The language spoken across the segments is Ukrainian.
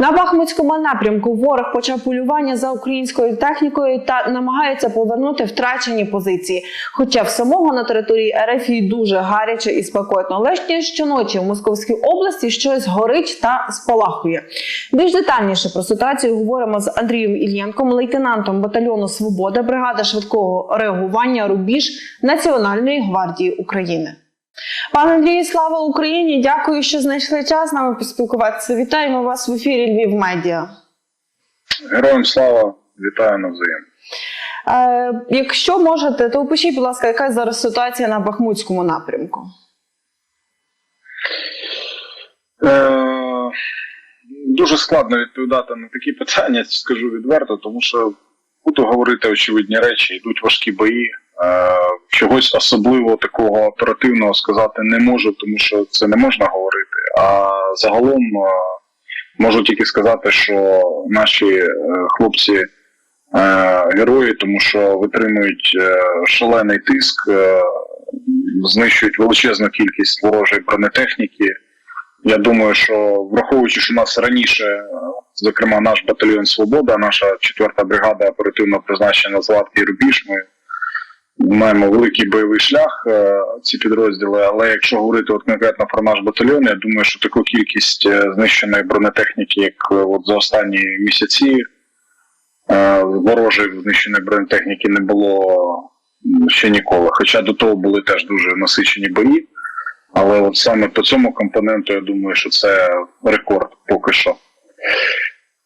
На Бахмутському напрямку ворог почав полювання за українською технікою та намагається повернути втрачені позиції. Хоча в самого на території РФ і дуже гаряче і спекотно. Лише щоночі в Московській області щось горить та спалахує. Більш детальніше про ситуацію говоримо з Андрієм Ільєнком, лейтенантом батальйону Свобода, бригада швидкого реагування Рубіж Національної гвардії України. Пане Андрію, слава Україні! Дякую, що знайшли час з нами поспілкуватися. Вітаємо вас в ефірі Львів Медіа. Героям слава, вітаю навзаєм. Е, якщо можете, то опишіть, будь ласка, яка зараз ситуація на Бахмутському напрямку? Е, дуже складно відповідати на такі питання, скажу відверто, тому що буду говорити очевидні речі, йдуть важкі бої. Е, чогось особливого такого оперативного сказати не можу, тому що це не можна говорити. А загалом е, можу тільки сказати, що наші е, хлопці герої, тому що витримують шалений тиск, знищують величезну кількість ворожої бронетехніки. Я думаю, що враховуючи, що у нас раніше, зокрема, наш батальйон Свобода, наша четверта бригада оперативного призначення Златкий Рубіж, ми маємо великий бойовий шлях е, ці підрозділи. Але якщо говорити от конкретно про наш батальйон, я думаю, що таку кількість е, знищеної бронетехніки, як е, от за останні місяці, ворожої знищеної бронетехніки не було ще ніколи. Хоча до того були теж дуже насичені бої. Але от саме по цьому компоненту я думаю, що це рекорд поки що.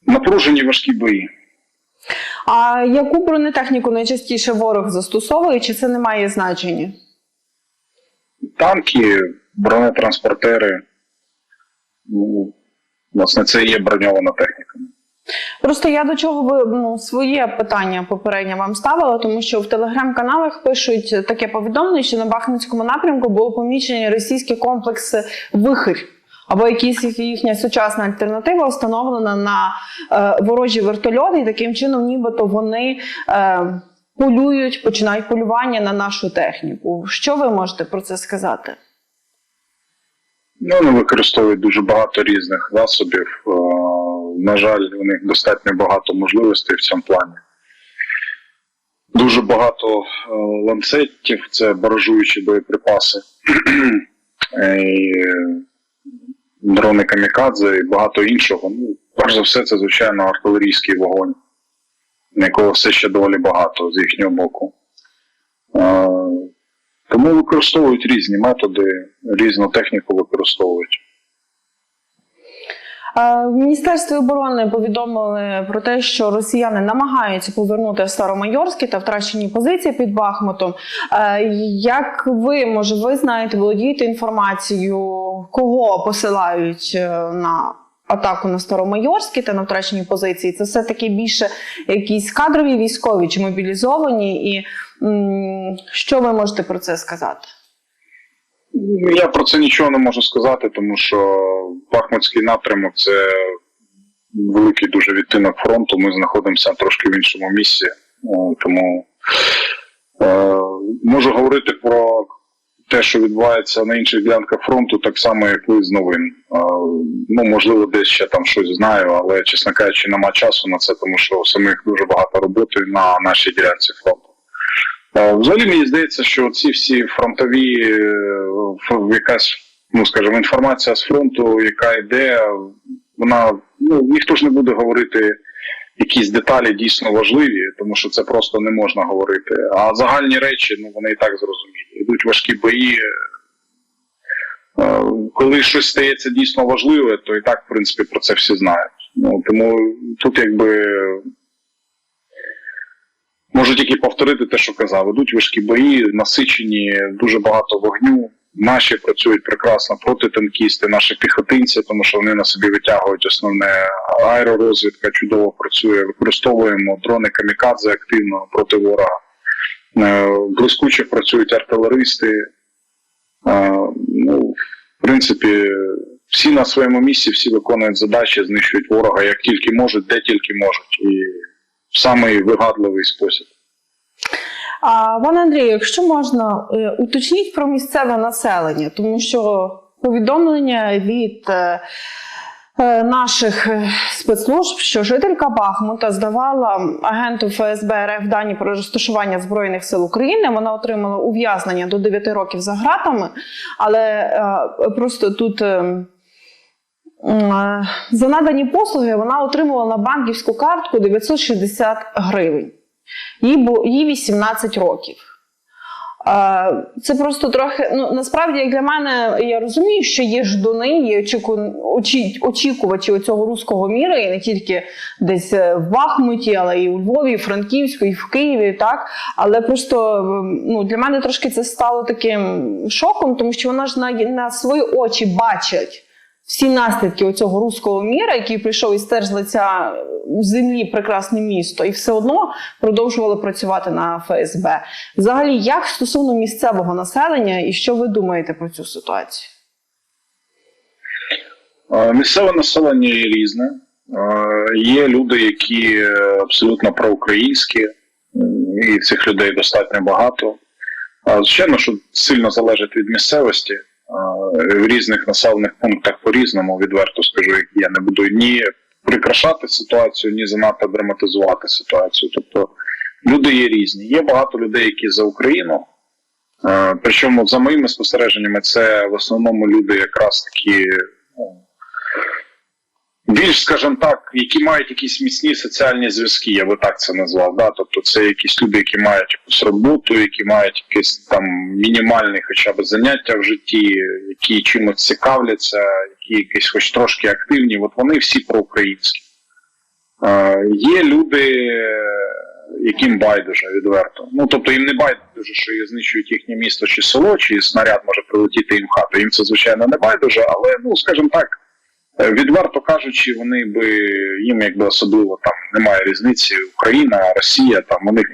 Напружені важкі бої. А яку бронетехніку найчастіше ворог застосовує, чи це не має значення? Танки, бронетранспортери. Ну, власне, це і є броньована техніка. Просто я до чого ви ну, своє питання попереднє вам ставила, тому що в телеграм-каналах пишуть таке повідомлення, що на Бахмутському напрямку було помічені російські комплекси вихир. Або якісь їхня сучасна альтернатива встановлена на е, ворожі вертольоти, і таким чином, нібито вони е, полюють, починають полювання на нашу техніку. Що ви можете про це сказати? Ну, вони використовують дуже багато різних засобів. Е, На жаль, у них достатньо багато можливостей в цьому плані. Дуже багато ланцетів, це баражуючі боєприпаси, дрони камікадзе і багато іншого. Ну, перш за все, це, звичайно, артилерійський вогонь, якого все ще доволі багато з їхнього боку. Тому використовують різні методи, різну техніку використовують. Е, Міністерстві оборони повідомили про те, що росіяни намагаються повернути Старомайорські та втрачені позиції під Бахмутом. Е, Як ви може ви знаєте, володієте інформацією, кого посилають е, на атаку на Старомайорські та на втрачені позиції? Це все таки більше якісь кадрові військові чи мобілізовані, і що ви можете про це сказати? Я про це нічого не можу сказати, тому що Бахмутський напрямок це великий дуже відтинок фронту. Ми знаходимося трошки в іншому місці. Тому е, можу говорити про те, що відбувається на інших ділянках фронту, так само, як ви з новин. Е, ну, можливо, десь ще там щось знаю, але, чесно кажучи, нема часу на це, тому що самих дуже багато роботи на нашій ділянці фронту. Е, Взагалі мені здається, що ці всі фронтові е, якась, ну скажімо, інформація з фронту, яка йде, вона ну ніхто ж не буде говорити якісь деталі дійсно важливі, тому що це просто не можна говорити. А загальні речі, ну вони і так зрозумілі. Йдуть важкі бої. Е, Коли щось стається дійсно важливе, то і так, в принципі, про це всі знають. Ну тому тут якби Можу тільки повторити те, що казав. Ідуть важкі бої, насичені, дуже багато вогню. Наші працюють прекрасно протитанкісти, наші піхотинці, тому що вони на собі витягують основне аеророзвідка, чудово працює. Використовуємо дрони камікадзе активно проти ворога. Е, Блискуче працюють артилеристи. Е, Ну, в принципі, всі на своєму місці, всі виконують задачі, знищують ворога як тільки можуть, де тільки можуть. І в самий вигадливий спосіб. А пане Андрію, якщо можна, е, уточніть про місцеве населення, тому що повідомлення від е, е, наших спецслужб, що жителька Бахмута здавала агенту ФСБ РФ дані про розташування Збройних сил України. Вона отримала ув'язнення до 9 років за ґратами, але просто тут. За надані послуги вона отримувала банківську картку 960 гривень. Їй, бу- їй 18 років. Це просто трохи. Ну насправді, як для мене, я розумію, що є ждуни, є очіку, очікувачі цього руського міра, і не тільки десь е, в Бахмуті, але і у Львові, і Франківську, і в Києві. Так, але просто ну для мене трошки це стало таким шоком, тому що вона ж на, на свої очі бачить. Всі наслідки цього руського міра, який прийшов із теж з лиця землі прекрасне місто, і все одно продовжували працювати на ФСБ. Взагалі, як стосовно місцевого населення, і що ви думаєте про цю ситуацію? Е, Місцеве населення є різне. Е, Є люди, які е, абсолютно проукраїнські, і цих людей достатньо багато. Звичайно, що сильно залежить від місцевості. В різних населених пунктах по-різному, відверто скажу, я не буду ні прикрашати ситуацію, ні занадто драматизувати ситуацію. Тобто люди є різні. Є багато людей, які за Україну. Причому, за моїми спостереженнями, це в основному люди якраз такі ну, більш, скажімо так, які мають якісь міцні соціальні зв'язки, я би так це назвав. Да? Тобто це якісь люди, які мають якусь роботу, які мають якісь там мінімальні хоча б заняття в житті, які чимось цікавляться, які якісь хоч трошки активні. От вони всі проукраїнські. Е, є люди, яким байдуже відверто. Ну тобто їм не байдуже, що їх знищують їхнє місто чи село, чи снаряд може прилетіти їм в хату. Їм це звичайно не байдуже, але ну скажімо так, відверто кажучи, вони би їм якби особливо там немає різниці Україна, Росія, там у них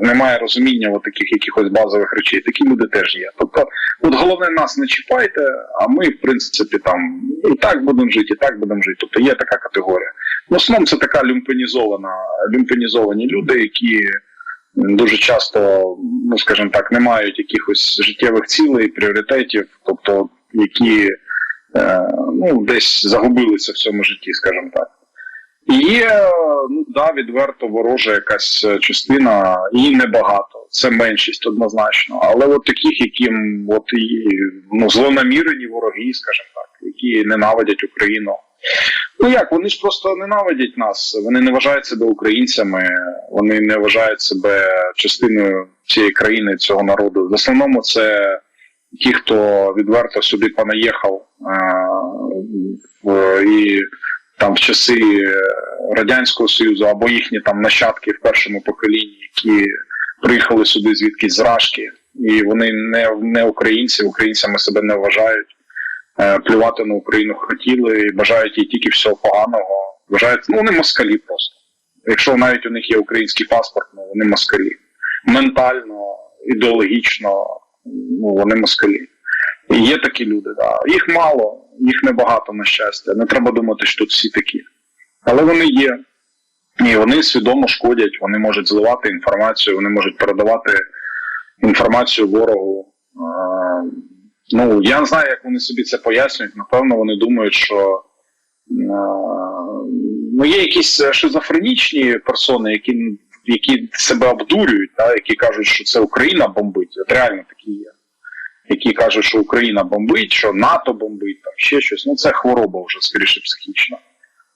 немає розуміння от таких якихось базових речей. Такі люди теж є. Тобто, от головне нас не чіпайте, а ми, в принципі, там і так будемо жити, і так будемо жити. Тобто є така категорія. В основному це така люмпенізована, люмпенізовані люди, які дуже часто, ну скажімо так, не мають якихось життєвих цілей, пріоритетів, тобто які е, ну, десь загубилися в цьому житті, скажімо так. І є, ну да, відверто ворожа якась частина, її небагато. Це меншість однозначно. Але от таких, яким от і ну, злонамірені вороги, скажімо так, які ненавидять Україну. Ну як, вони ж просто ненавидять нас, вони не вважають себе українцями, вони не вважають себе частиною цієї країни, цього народу. В основному це ті, хто відверто сюди понаїхав е, і там в часи Радянського Союзу або їхні там нащадки в першому поколінні, які приїхали сюди звідкись з Рашки, і вони не, не українці, українцями себе не вважають. Е, плювати на Україну хотіли і бажають їй тільки всього поганого. Вважають, ну вони москалі просто. Якщо навіть у них є український паспорт, ну вони москалі. Ментально, ідеологічно, ну вони москалі. І є такі люди, да. Їх мало, їх небагато, на щастя. Не треба думати, що тут всі такі. Але вони є. І вони свідомо шкодять, вони можуть зливати інформацію, вони можуть передавати інформацію ворогу. Е, Ну, я не знаю, як вони собі це пояснюють. Напевно, вони думають, що е, ну, є якісь шизофренічні персони, які які себе обдурюють, да, які кажуть, що це Україна бомбить. От реально такі є. Які кажуть, що Україна бомбить, що НАТО бомбить, там ще щось. Ну, це хвороба вже скоріше психічна.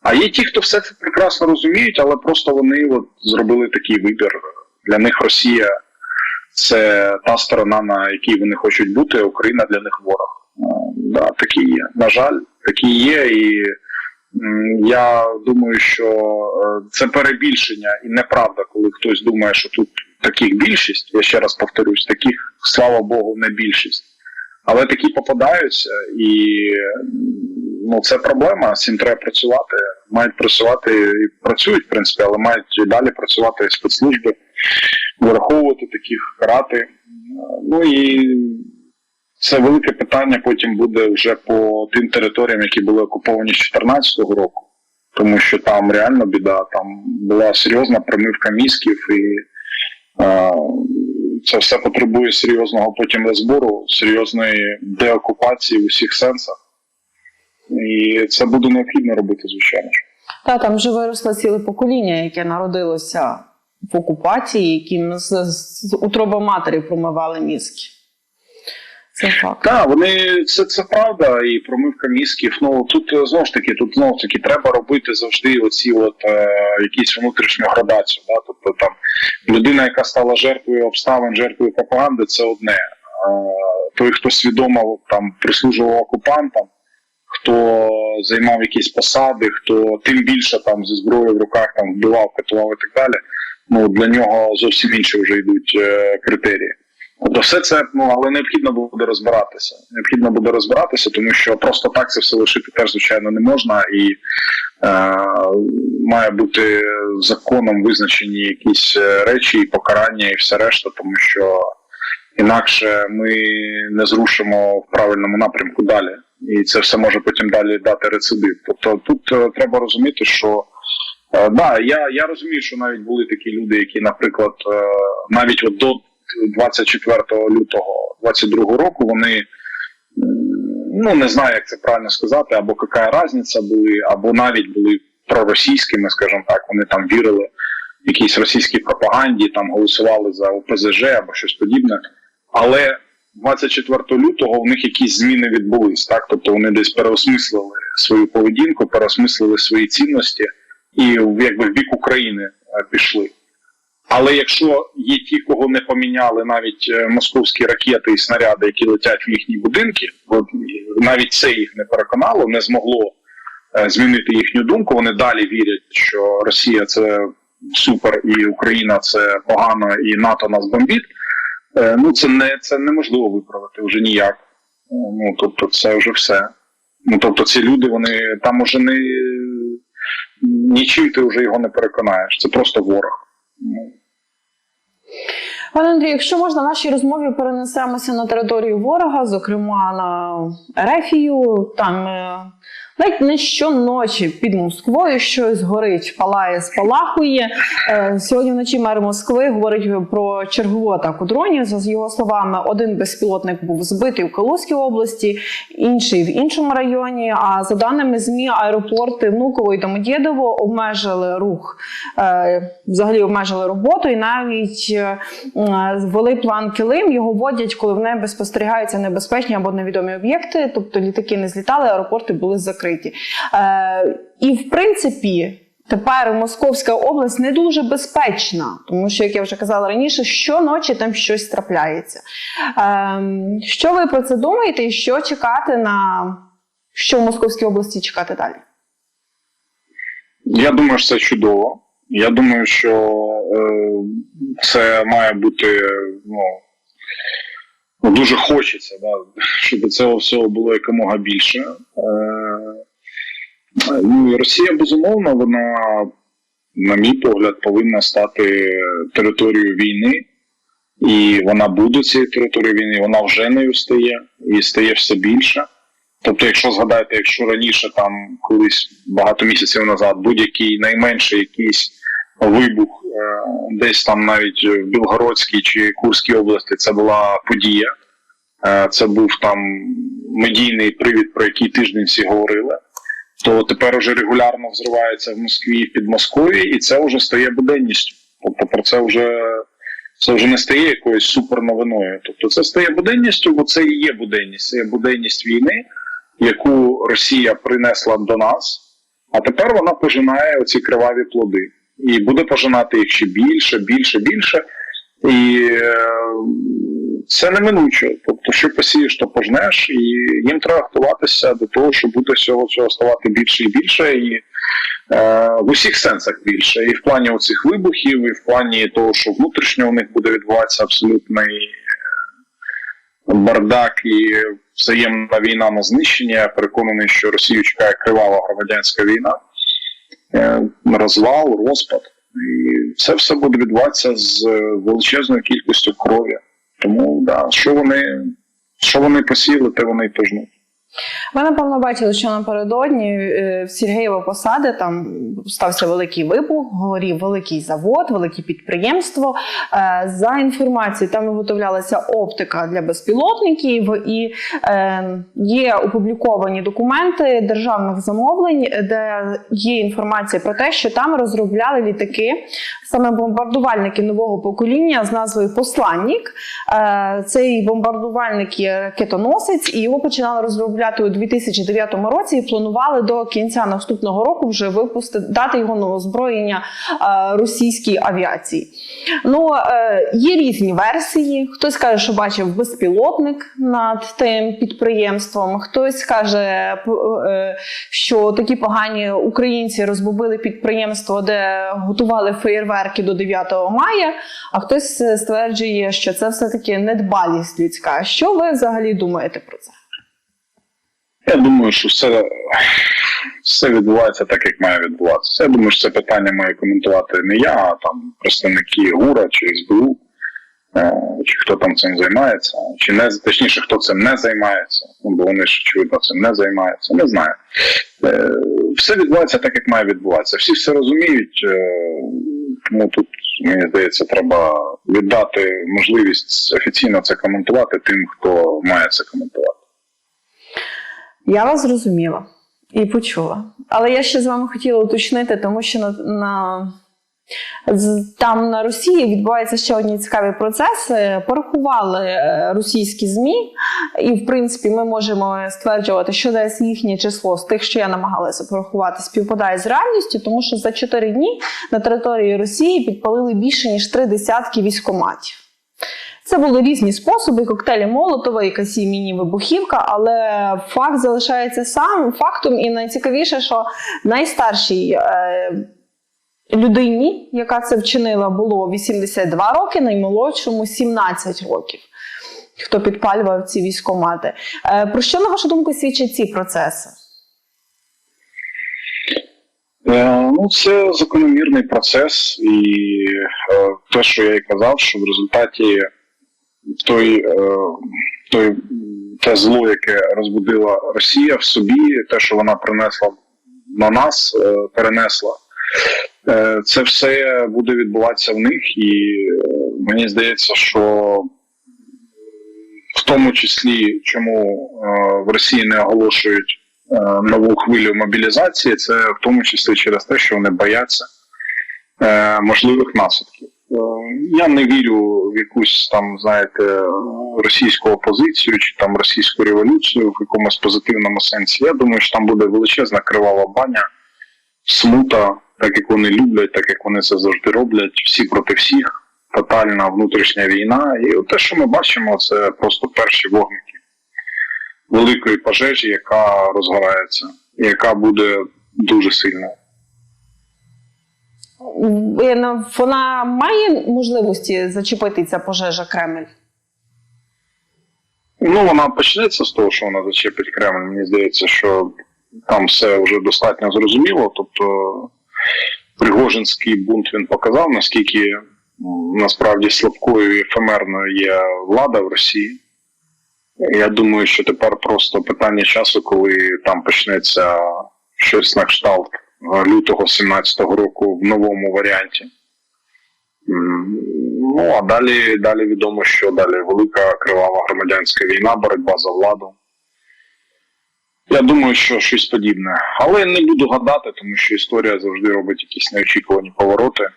А є ті, хто все це прекрасно розуміють, але просто вони от зробили такий вибір. Для них Росія це та сторона, на якій вони хочуть бути, Україна для них ворог. Е, Да, такі є. На жаль, такі є. І я думаю, що е, це перебільшення і неправда, коли хтось думає, що тут таких більшість. Я ще раз повторюсь, таких, слава Богу, не більшість. Але такі попадаються, і ну, це проблема. З цим треба працювати. Мають працювати і працюють, в принципі, але мають і далі працювати спецслужби, враховувати таких, карати. Ну і це велике питання потім буде вже по тим територіям, які були окуповані з 2014 року, тому що там реально біда, там була серйозна промивка мізків і е, це все потребує серйозного потім розбору, серйозної деокупації в усіх сенсах. І це буде необхідно робити, звичайно. Та там вже виросло ціле покоління, яке народилося в окупації, яким з, з утроби матері промивали мізки. Це факт. Так, вони це, це правда, і промивка мізків. Ну тут е, знову ж таки, тут знову ж таки треба робити завжди оці от е, якісь внутрішню градацію. Да? Тобто там людина, яка стала жертвою обставин, жертвою пропаганди, це одне. А той, хто свідомо там прислужував окупантам, хто займав якісь посади, хто тим більше там зі зброєю в руках там вбивав, катував і так далі. Ну для нього зовсім інші вже йдуть е, критерії. Тобто все це ну але необхідно буде розбиратися. Необхідно буде розбиратися, тому що просто так це все лишити теж звичайно не можна, і е, має бути законом визначені якісь е, речі і покарання, і все решта, тому що інакше ми не зрушимо в правильному напрямку далі, і це все може потім далі дати рецидив. Тобто тут е, треба розуміти, що е, да, я, я розумію, що навіть були такі люди, які, наприклад, е, навіть от до 24 лютого 22 року вони ну не знаю, як це правильно сказати, або яка різниця були, або навіть були проросійськими, скажімо так, вони там вірили в якійсь російській пропаганді, там голосували за ОПЗЖ або щось подібне. Але 24 лютого в них якісь зміни відбулись, так тобто вони десь переосмислили свою поведінку, переосмислили свої цінності і якби в бік України е, пішли. Але якщо є ті, кого не поміняли навіть е, московські ракети і снаряди, які летять в їхні будинки, і навіть це їх не переконало, не змогло е, змінити їхню думку. Вони далі вірять, що Росія це супер, і Україна це погано, і НАТО нас бомбить. Е, Ну це не це неможливо виправити вже ніяк. Ну тобто, це вже все. Ну тобто, ці люди, вони там уже не нічим ти вже його не переконаєш. Це просто ворог. Пане Андрію, якщо можна, нашій розмові перенесемося на територію ворога, зокрема на Ерефію. Там е, ледь не щоночі під Москвою щось горить, палає, спалахує. Е, Сьогодні вночі мер Москви говорить про чергову атаку дронів. За його словами, один безпілотник був збитий у Калузькій області, інший в іншому районі. А за даними змі, аеропорти Внуково і Домодєдово обмежили рух, е, взагалі обмежили роботу і навіть е, ввели план килим. Його вводять, коли в небі спостерігаються небезпечні або невідомі об'єкти, тобто літаки не злітали, аеропорти були закриті. Е, і в принципі. Тепер Московська область не дуже безпечна, тому що, як я вже казала раніше, щоночі там щось трапляється. Ем, що ви про це думаєте, і що чекати на що в Московській області чекати далі? Я думаю, що це чудово. Я думаю, що е, це має бути ну, дуже хочеться, да, щоб цього всього було якомога більше. Е, ну, і Росія, безумовно, вона, на мій погляд, повинна стати територією війни, і вона буде цією територією війни, вона вже нею стає і стає все більше. Тобто, якщо згадаєте, якщо раніше там колись багато місяців назад будь-який найменший якийсь вибух десь там навіть в Білгородській чи Курській області це була подія, е, це був там медійний привід, про який тиждень всі говорили. То тепер вже регулярно взривається в Москві під Москвою, і це вже стає буденністю. Тобто про це вже це вже не стає якоюсь суперновиною. Тобто це стає буденністю, бо це і є буденність. Це є буденність війни, яку Росія принесла до нас, а тепер вона пожинає оці криваві плоди. І буде пожинати їх ще більше, більше, більше. І е, це неминуче. Тобто, що посієш, то пожнеш, і їм треба готуватися до того, що буде всього цього ставати більше і більше, і е, в усіх сенсах більше. І в плані оцих вибухів, і в плані того, що внутрішньо у них буде відбуватися абсолютний е, бардак і взаємна війна на знищення. Я переконаний, що Росію чекає кривава громадянська війна, розвал, розпад. І це все буде відбуватися з величезною кількістю крові. Тому да, що вони що вони посіяли, те вони й пожнуть. Ви напевно бачили, що напередодні е, в Сергієво посади там стався великий вибух, горів великий завод, велике підприємство. Е, За інформацією, там виготовлялася оптика для безпілотників, і е, є опубліковані документи державних замовлень, де є інформація про те, що там розробляли літаки, саме бомбардувальники нового покоління з назвою Посланник. Цей бомбардувальник є ракетоносець, і його починали розробляти у 2009 році і планували до кінця наступного року вже випустити дати його на озброєння е, російській авіації. Ну е, є різні версії. Хтось каже, що бачив безпілотник над тим підприємством. Хтось каже, е, що такі погані українці розбомбили підприємство, де готували феєрверки до 9 мая. А хтось стверджує, що це все таки недбалість людська. Що ви взагалі думаєте про це? Я думаю, що все, все відбувається так, як має відбуватися. Я думаю, що це питання має коментувати не я, а там представники ГУРа чи СБУ, е, чи хто там цим займається, чи не точніше, хто цим не займається, ну, бо вони ж очевидно цим не займаються. Не знаю. Е, Все відбувається так, як має відбуватися. Всі все розуміють, е, тому тут, мені здається, треба віддати можливість офіційно це коментувати тим, хто має це коментувати. Я вас зрозуміла і почула. Але я ще з вами хотіла уточнити, тому що на, на там на Росії відбуваються ще одні цікаві процеси. Порахували е, російські ЗМІ, і в принципі ми можемо стверджувати, що десь їхнє число з тих, що я намагалася порахувати, співпадає з реальністю, тому що за 4 дні на території Росії підпалили більше ніж три десятки військоматів. Це були різні способи: коктейлі Молотова, якась міні-вибухівка, але факт залишається сам фактом. І найцікавіше, що найстаршій е, людині, яка це вчинила, було 82 роки, наймолодшому 17 років. Хто підпалював ці військомати. Е, про що, на вашу думку, свідчать ці процеси? Е, Ну, це закономірний процес, і е, те, що я і казав, що в результаті той, е, той, те зло, яке розбудила Росія в собі, те, що вона принесла на нас, е, перенесла, е, це все буде відбуватися в них, і мені здається, що в тому числі, чому в Росії не оголошують нову хвилю мобілізації, це в тому числі через те, що вони бояться можливих наслідків. Е, Я не вірю в якусь там, знаєте, російську опозицію чи там російську революцію в якомусь позитивному сенсі. Я думаю, що там буде величезна кривава баня, смута, так як вони люблять, так як вони це завжди роблять, всі проти всіх, тотальна внутрішня війна. І те, що ми бачимо, це просто перші вогники великої пожежі, яка розгорається, яка буде дуже сильною. Е, Вона має можливості зачепити ця пожежа Кремль? Ну, вона почнеться з того, що вона зачепить Кремль. Мені здається, що там все вже достатньо зрозуміло. Тобто Пригожинський бунт він показав, наскільки насправді слабкою і ефемерною є влада в Росії. Я думаю, що тепер просто питання часу, коли там почнеться щось на кшталт лютого 17-го року в новому варіанті. Ну, а далі, далі відомо, що далі велика кривава громадянська війна, боротьба за владу. Я думаю, що щось подібне. Але не буду гадати, тому що історія завжди робить якісь неочікувані повороти.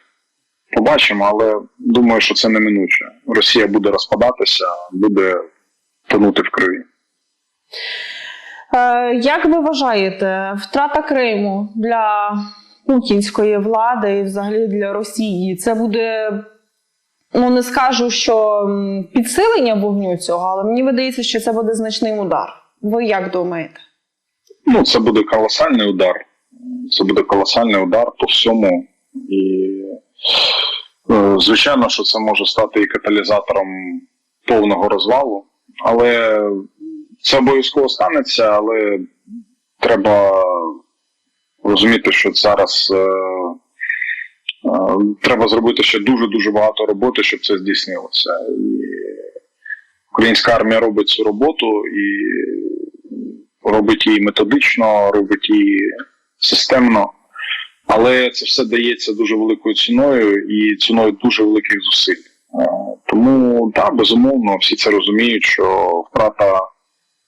Побачимо, але думаю, що це неминуче. Росія буде розпадатися, буде тонути в крові. Е, Як ви вважаєте, втрата Криму для путінської влади і взагалі для Росії це буде, ну не скажу, що підсилення вогню цього, але мені видається, що це буде значний удар. Ви як думаєте? Ну, це буде колосальний удар. Це буде колосальний удар по всьому. І, е, звичайно, що це може стати і каталізатором повного розвалу. Але це обов'язково станеться, але треба розуміти, що зараз е, е, треба зробити ще дуже-дуже багато роботи, щоб це здійснилося. І українська армія робить цю роботу і робить її методично, робить її системно. Але це все дається дуже великою ціною і ціною дуже великих зусиль. Е, Тому так, безумовно, всі це розуміють, що втрата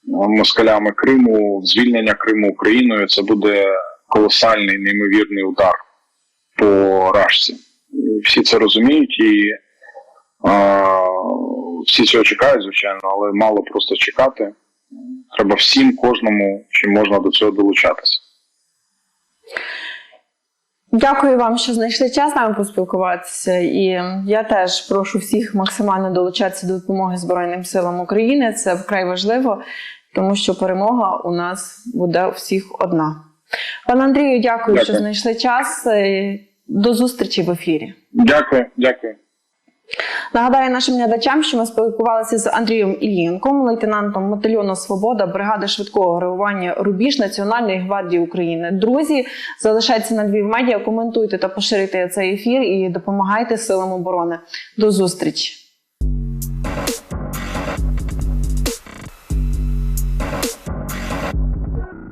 москалями Криму, звільнення Криму Україною це буде колосальний неймовірний удар по рашці. Всі це розуміють і а, всі цього чекають, звичайно, але мало просто чекати. Треба всім, кожному, чим можна до цього долучатися. Дякую вам, що знайшли час з нами поспілкуватися. І я теж прошу всіх максимально долучатися до допомоги Збройним силам України. Це вкрай важливо, тому що перемога у нас буде у всіх одна. Пане Андрію, дякую, що знайшли час. Е, До зустрічі в ефірі. Дякую, дякую. Нагадаю нашим глядачам, що ми спілкувалися з Андрієм Ільєнком, лейтенантом батальйону Свобода бригади швидкого реагування Рубіж Національної гвардії України. Друзі, залишайтеся на Львів медіа, коментуйте та поширюйте цей ефір і допомагайте силам оборони. До зустрічі.